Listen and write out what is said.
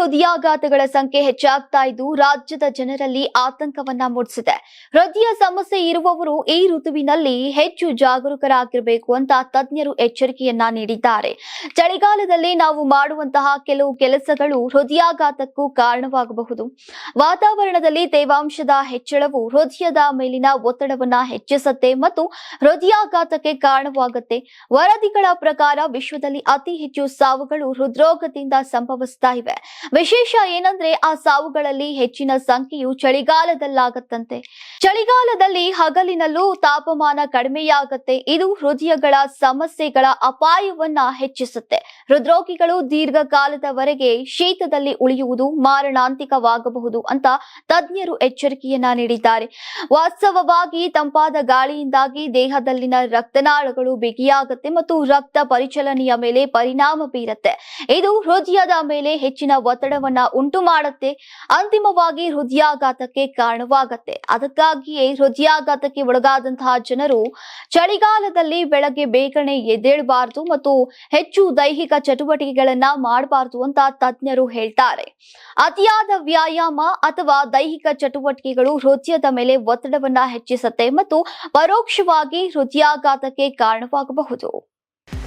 ಹೃದಯಾಘಾತಗಳ ಸಂಖ್ಯೆ ಹೆಚ್ಚಾಗ್ತಾ ಇದ್ದು ರಾಜ್ಯದ ಜನರಲ್ಲಿ ಆತಂಕವನ್ನ ಮೂಡಿಸಿದೆ. ಹೃದಯ ಸಮಸ್ಯೆ ಇರುವವರು ಈ ಋತುವಿನಲ್ಲಿ ಹೆಚ್ಚು ಜಾಗರೂಕರಾಗಿರಬೇಕು ಅಂತ ತಜ್ಞರು ಎಚ್ಚರಿಕೆಯನ್ನ ನೀಡಿದ್ದಾರೆ. ಚಳಿಗಾಲದಲ್ಲಿ ನಾವು ಮಾಡುವಂತಹ ಕೆಲವು ಕೆಲಸಗಳು ಹೃದಯಾಘಾತಕ್ಕೂ ಕಾರಣವಾಗಬಹುದು. ವಾತಾವರಣದಲ್ಲಿ ತೇವಾಂಶದ ಹೆಚ್ಚಳವು ಹೃದಯದ ಮೇಲಿನ ಒತ್ತಡವನ್ನ ಹೆಚ್ಚಿಸುತ್ತೆ ಮತ್ತು ಹೃದಯಾಘಾತಕ್ಕೆ ಕಾರಣವಾಗುತ್ತೆ. ವರದಿಗಳ ಪ್ರಕಾರ ವಿಶ್ವದಲ್ಲಿ ಅತಿ ಹೆಚ್ಚು ಸಾವುಗಳು ಹೃದ್ರೋಗದಿಂದ ಸಂಭವಿಸ್ತಾ ಇವೆ. ವಿಶೇಷ ಏನಂದ್ರೆ ಆ ಸಾವುಗಳಲ್ಲಿ ಹೆಚ್ಚಿನ ಸಂಖ್ಯೆಯು ಚಳಿಗಾಲದಲ್ಲಾಗತ್ತಂತೆ. ಚಳಿಗಾಲದಲ್ಲಿ ಹಗಲಿನಲ್ಲೂ ತಾಪಮಾನ ಕಡಿಮೆಯಾಗತ್ತೆ. ಇದು ಹೃದಯಗಳ ಸಮಸ್ಯೆಗಳ ಅಪಾಯವನ್ನ ಹೆಚ್ಚಿಸುತ್ತೆ. ಹೃದ್ರೋಗಿಗಳು ದೀರ್ಘಕಾಲದವರೆಗೆ ಶೀತದಲ್ಲಿ ಉಳಿಯುವುದು ಮಾರಣಾಂತಿಕವಾಗಬಹುದು ಅಂತ ತಜ್ಞರು ಎಚ್ಚರಿಕೆಯನ್ನ ನೀಡಿದ್ದಾರೆ. ವಾಸ್ತವವಾಗಿ ತಂಪಾದ ಗಾಳಿಯಿಂದಾಗಿ ದೇಹದಲ್ಲಿನ ರಕ್ತನಾಳಗಳು ಬಿಗಿಯಾಗುತ್ತೆ ಮತ್ತು ರಕ್ತ ಪರಿಚಲನೆಯ ಮೇಲೆ ಪರಿಣಾಮ ಬೀರುತ್ತೆ. ಇದು ಹೃದಯದ ಮೇಲೆ ಹೆಚ್ಚಿನ ಒತ್ತಡವನ್ನ ಉಂಟು ಮಾಡುತ್ತೆ ಅಂತಿಮವಾಗಿ ಹೃದಯಾಘಾತಕ್ಕೆ ಕಾರಣವಾಗತ್ತೆ. ಅದಕ್ಕಾಗಿಯೇ ಹೃದಯಾಘಾತಕ್ಕೆ ಒಳಗಾದಂತಹ ಜನರು ಚಳಿಗಾಲದಲ್ಲಿ ಬೆಳಗ್ಗೆ ಬೇಗನೆ ಎದ್ದೇಳಬಾರದು ಮತ್ತು ಹೆಚ್ಚು ದೈಹಿಕ ಚಟುವಟಿಕೆಗಳನ್ನ ಮಾಡಬಾರದು ಅಂತ ತಜ್ಞರು ಹೇಳ್ತಾರೆ. ಅತಿಯಾದ ವ್ಯಾಯಾಮ ಅಥವಾ ದೈಹಿಕ ಚಟುವಟಿಕೆಗಳು ಹೃದಯದ ಮೇಲೆ ಒತ್ತಡವನ್ನ ಹೆಚ್ಚಿಸುತ್ತೆ ಮತ್ತು ಪರೋಕ್ಷವಾಗಿ ಹೃದಯಾಘಾತಕ್ಕೆ ಕಾರಣವಾಗಬಹುದು.